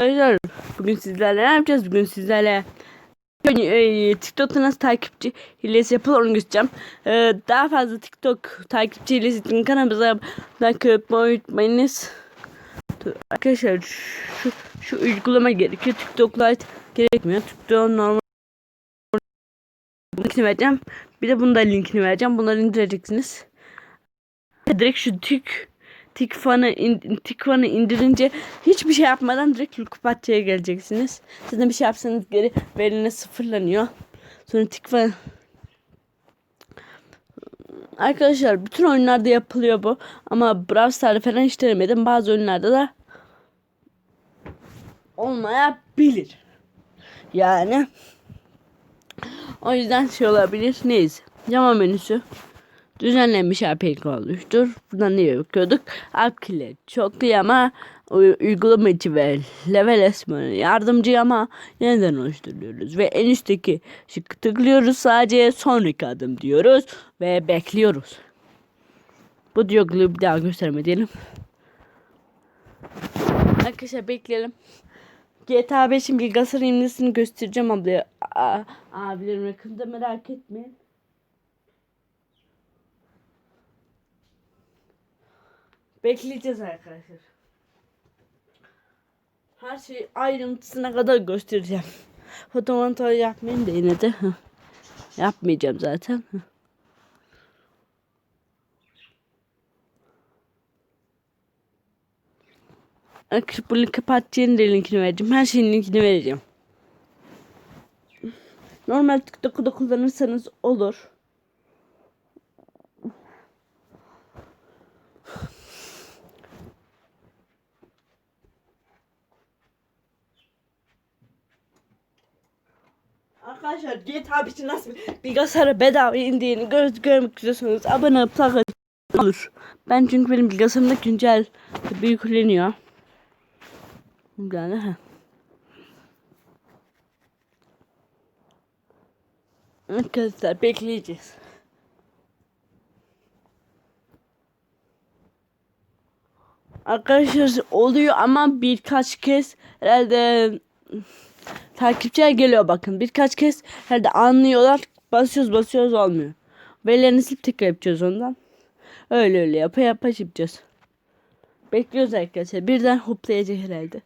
Arkadaşlar bugün sizlerle ne yapacağız? Bugün sizlerle e, TikTok'ta nasıl takipçi hilesi yapılır onu göstereceğim. E, daha fazla TikTok takipçi hilesi için kanalımıza like atmayı unutmayınız. Arkadaşlar şu, şu uygulama gerekiyor. TikTok Lite gerekmiyor. TikTok normal linkini vereceğim. Bir de bunda linkini vereceğim. Bunları indireceksiniz. Direkt şu tik Tikfan'ı in, Tikfan'ı indirince hiçbir şey yapmadan direkt Lukupatçı'ya geleceksiniz. Siz de bir şey yapsanız geri verine sıfırlanıyor. Sonra Tikfa Arkadaşlar bütün oyunlarda yapılıyor bu. Ama Brawl Stars'da falan hiç denemedim. Bazı oyunlarda da olmayabilir. Yani o yüzden şey olabilir. Neyse. Yama menüsü. Düzenlenmiş APK olmuştur. Buradan ne bakıyorduk? Akile çok iyi ama uygulama içi ve level esmanı yardımcı ama yeniden oluşturuyoruz. Ve en üstteki şıkkı tıklıyoruz sadece sonraki adım diyoruz ve bekliyoruz. Bu diyoglu bir daha gösterme diyelim. Arkadaşlar bekleyelim. GTA 5'in bilgisayar imlisini göstereceğim ablaya. A- abilerim yakında merak etmeyin. Bekleyeceğiz arkadaşlar. Her şeyi ayrıntısına kadar göstereceğim. Fotomontaj yapmayayım da yine de. Yapmayacağım zaten. Heh. Arkadaşlar bu linki patçının da linkini vereceğim. Her şeyin linkini vereceğim. Normal TikTok'u da kullanırsanız olur. Arkadaşlar GTA için nasıl bilgisayara bedava indiğini göz görmek istiyorsanız abone olup takip olur. Ben çünkü benim bilgisayarımda güncel bir yükleniyor. Yani ha. Arkadaşlar bekleyeceğiz. Arkadaşlar oluyor ama birkaç kez herhalde takipçiler geliyor bakın. Birkaç kez herhalde anlıyorlar. Basıyoruz basıyoruz olmuyor. Verilerini silip tekrar yapacağız ondan. Öyle öyle yapa yapa yapacağız. Bekliyoruz arkadaşlar. Birden hoplayacak herhalde.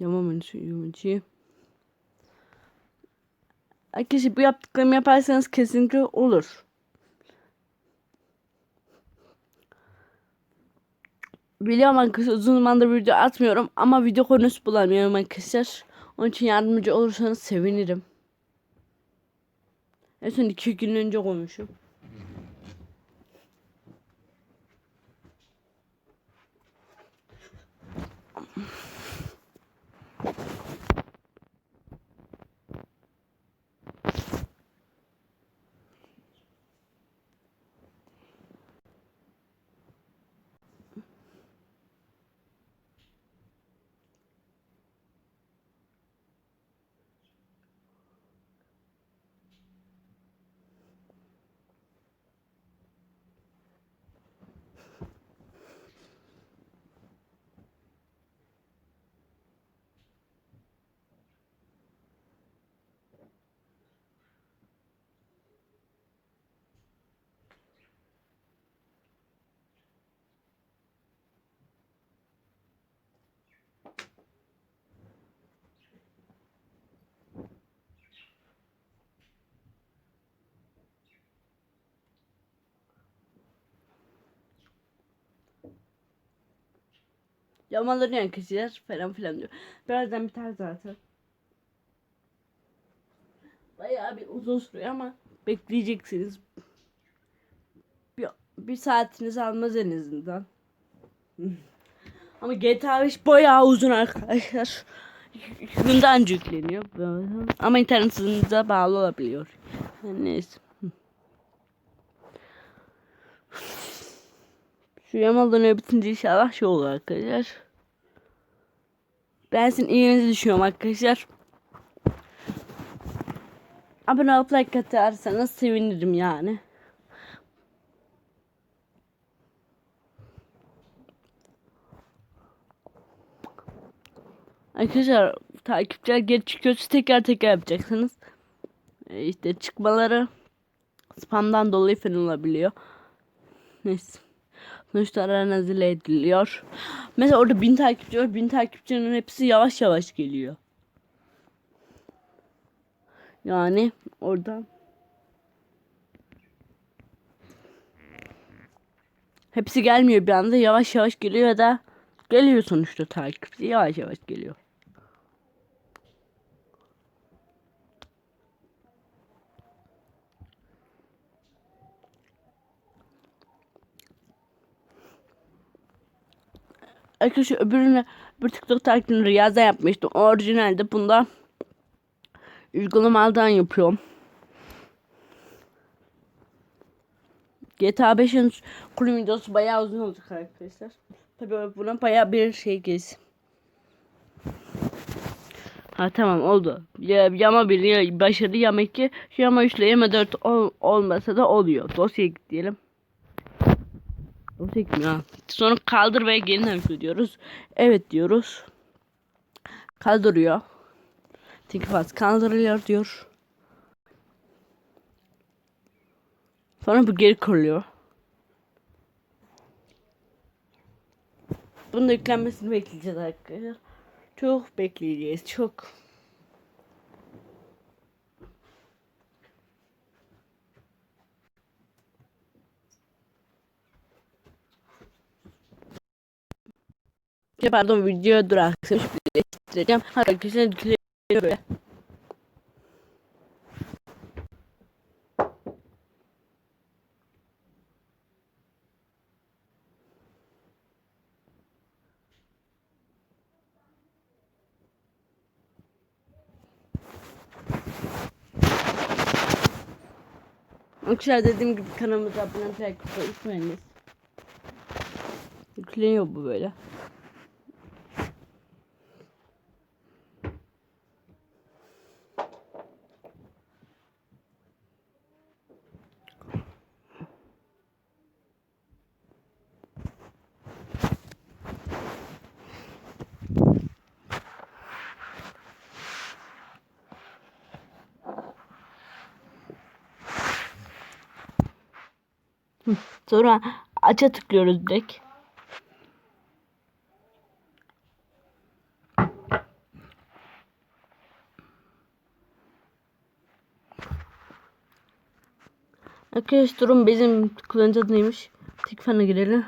Yama menüsü yumuşayı. Arkadaşlar bu yaptıklarımı yaparsanız kesinlikle olur. Biliyorum arkadaşlar uzun zamandır video atmıyorum ama video konusu bulamıyorum arkadaşlar. Onun için yardımcı olursanız sevinirim. En son iki gün önce koymuşum. Yamalanıyor arkadaşlar falan filan diyor. Birazdan biter zaten. Bayağı bir uzun sürüyor ama bekleyeceksiniz. Bir, bir saatiniz almaz en azından. ama GTA 5 bayağı uzun arkadaşlar. İki günde anca yükleniyor. Ama internet hızınıza bağlı olabiliyor. Yani neyse. Şu yamalanıyor bitince inşallah şey olur arkadaşlar. Ben sizin iyiliğinizi düşünüyorum arkadaşlar. abone olup like atarsanız sevinirim yani. Arkadaşlar takipçiler geri çıkıyorsa tekrar tekrar yapacaksınız. E, işte çıkmaları spamdan dolayı falan olabiliyor. Neyse. Sonuçta aranızda ediliyor. Mesela orada bin takipçi var. Bin takipçinin hepsi yavaş yavaş geliyor. Yani orada hepsi gelmiyor bir anda yavaş yavaş geliyor da geliyor sonuçta takipçi yavaş yavaş geliyor. Arkadaşlar öbürüne bir TikTok takibini Riyaz'dan yapmıştım. Orijinalde bunda uygulamadan yapıyorum. GTA 5'in kurum videosu bayağı uzun olacak arkadaşlar. Tabii buna bayağı bir şey gez. Ha tamam oldu. Ya, yama 1 ya başarı yama 2 şu yama 3 ile yama 4 ol, olmasa da oluyor. Dosyaya git gitmiyor ha. Sonra kaldır ve yeniden yükle diyoruz. Evet diyoruz. Kaldırıyor. Tikfaz kaldırılıyor diyor. Sonra bu geri kuruluyor. Bunun da yüklenmesini bekleyeceğiz arkadaşlar. Çok bekleyeceğiz. Çok. Ya pardon video duraksamış birleştireceğim. Arkadaşlar yükleniyor böyle. Arkadaşlar dediğim gibi kanalımıza abone olmayı unutmayınız. Yükleniyor bu böyle. Sonra aça tıklıyoruz direkt. Arkadaşlar durum bizim kullanıcı adı neymiş? Tikfan'a girelim.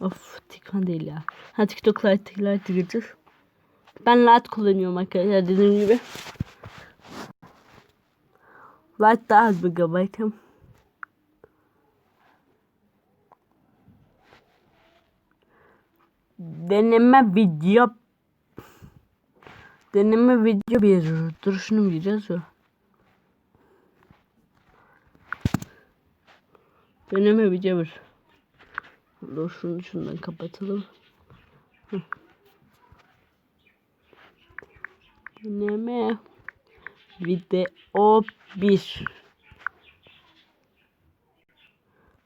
Of Tikfan değil ya. Ha TikTok Lite, Lite gireceğiz. Ben Lite kullanıyorum arkadaşlar dediğim gibi. Lite daha az megabaytım. Deneme video Deneme video bir dur şunu gireceğiz o? Deneme video bir. Dur şunu şundan kapatalım. Deneme video bir.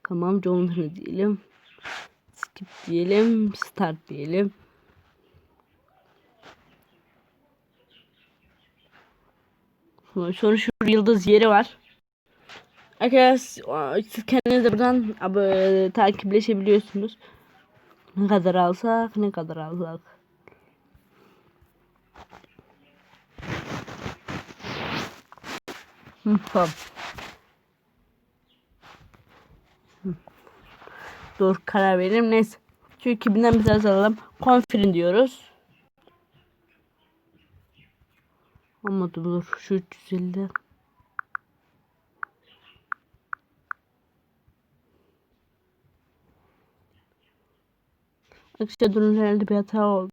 Tamam Jonathan'ı diyelim. Skip diyelim. Start diyelim. Sonra şu yıldız yeri var. Arkadaşlar siz kendiniz de buradan abi, takipleşebiliyorsunuz. Ne kadar alsak ne kadar alsak. Tamam. Dur karar verelim. Neyse. Şu 2000'den bir alalım. Konfirin diyoruz. Olmadı dur. Şu 350'den. Arkadaşlar durun herhalde bir hata oldu.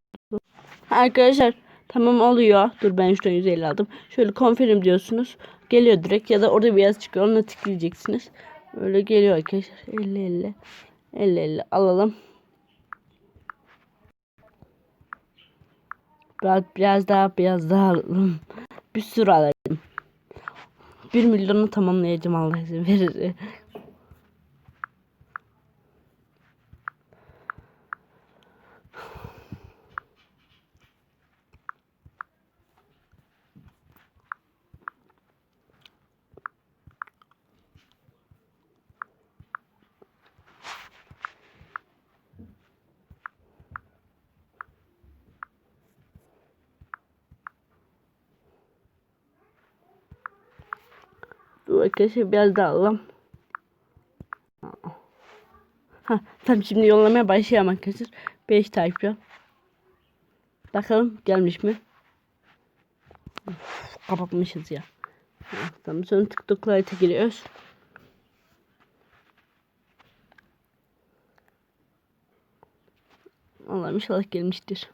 Arkadaşlar tamam oluyor. Dur ben şuradan 150 aldım. Şöyle confirm diyorsunuz. Geliyor direkt ya da orada bir yaz çıkıyor. Ona tıklayacaksınız. Öyle geliyor arkadaşlar. 50 50. 50 50 alalım. Biraz, biraz daha biraz daha alalım. Bir sürü alalım. 1 milyonu tamamlayacağım Allah izin verir. Arkadaşlar biraz daha alalım. Ha, tamam şimdi yollamaya başlayalım arkadaşlar. 5 takipçi. Bakalım gelmiş mi? Uf, kapatmışız ya. Tamam sonra TikTok Lite'a giriyoruz. Allah'ım inşallah gelmiştir.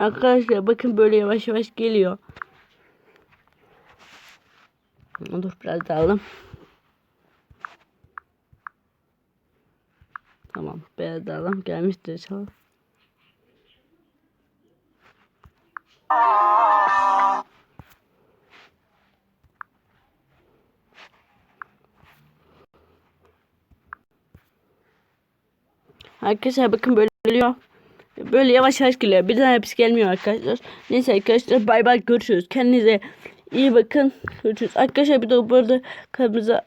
Arkadaşlar bakın böyle yavaş yavaş geliyor. Dur biraz daha alalım. Tamam biraz daha alalım. Gelmiştir inşallah. Arkadaşlar bakın böyle geliyor. Böyle yavaş yavaş geliyor. Birden hepsi gelmiyor arkadaşlar. Neyse arkadaşlar bay bay görüşürüz. Kendinize iyi bakın. Görüşürüz. Arkadaşlar bir de bu arada kanalımıza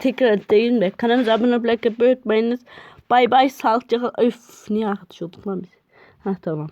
tekrar değil mi? Kanalımıza abone olmayı like yapmayı unutmayınız. Bay bay sağlıkça kal. Öf niye arkadaş olduk lan biz? Heh tamam.